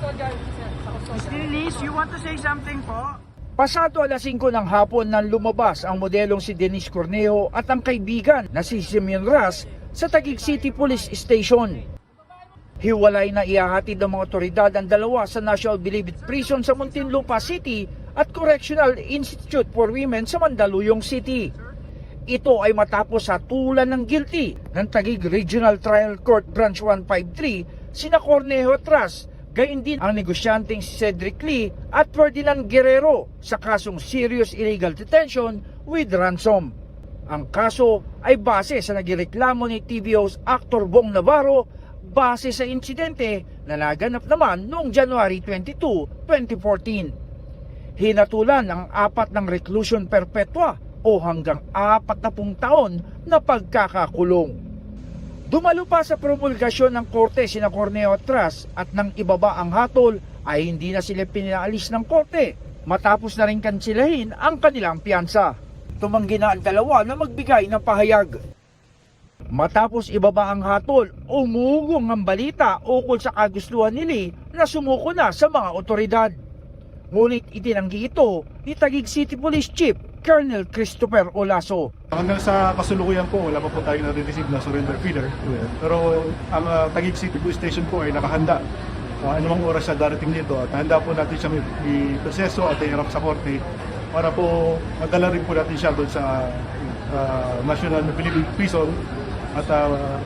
sir. Sa Denise, you want to say something po? Pasado alas 5 ng hapon nang lumabas ang modelong si Denise Cornejo at ang kaibigan na si Simeon Ras sa Taguig City Police Station. Hiwalay na ihahatid ng mga otoridad ang dalawa sa National Bilibid Prison sa Muntinlupa City at Correctional Institute for Women sa Mandaluyong City. Ito ay matapos sa tulan ng guilty ng Taguig Regional Trial Court Branch 153 sina Cornejo Tras, gayon din ang negosyanteng Cedric Lee at Ferdinand Guerrero sa kasong serious illegal detention with ransom. Ang kaso ay base sa nagireklamo ni TV host actor Bong Navarro base sa insidente na naganap naman noong January 22, 2014 hinatulan ang apat ng reclusion perpetua o hanggang apat na pung taon na pagkakakulong. Dumalo pa sa promulgasyon ng korte sina Corneo Tras at nang ibaba ang hatol ay hindi na sila pinaalis ng korte matapos na rin kansilahin ang kanilang piyansa. Tumanggi na ang dalawa na magbigay ng pahayag. Matapos ibaba ang hatol, umugong ang balita ukol sa kagustuhan ni Lee na sumuko na sa mga otoridad. Ngunit itinanggi ito ni Taguig City Police Chief Colonel Christopher Olaso. Hanggang sa kasulukuyan po, wala pa po tayong nare-receive na surrender feeder. Pero ang uh, Taguig City Police Station po ay nakahanda. Uh, anumang oras siya darating dito at handa po natin siya i-proseso at i-harap sa korte para po madala rin po natin siya doon sa uh, National Philippine Prison at uh,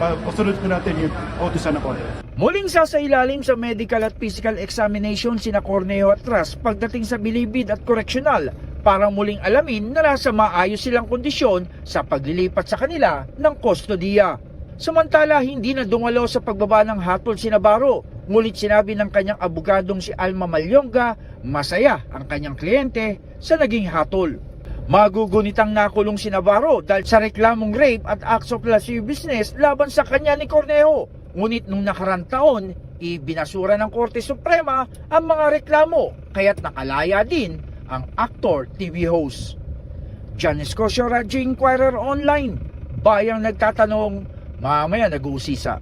pasunod po natin yung autos na korte. Muling sasailalim sa medical at physical examination sina Corneo at Tras pagdating sa bilibid at koreksyonal para muling alamin na nasa maayos silang kondisyon sa paglilipat sa kanila ng kustodiya. Samantala, hindi na dumalo sa pagbaba ng hatol si Navarro, ngunit sinabi ng kanyang abogadong si Alma Malyonga, masaya ang kanyang kliyente sa naging hatol. Magugunitang nakulong si Navarro dahil sa reklamong rape at acts of lascivious business laban sa kanya ni Cornejo. Ngunit nung nakarang taon, ibinasura ng Korte Suprema ang mga reklamo kaya't nakalaya din ang actor TV host. John Escocio Radyo Inquirer Online, bayang nagtatanong, mamaya nag-uusisa.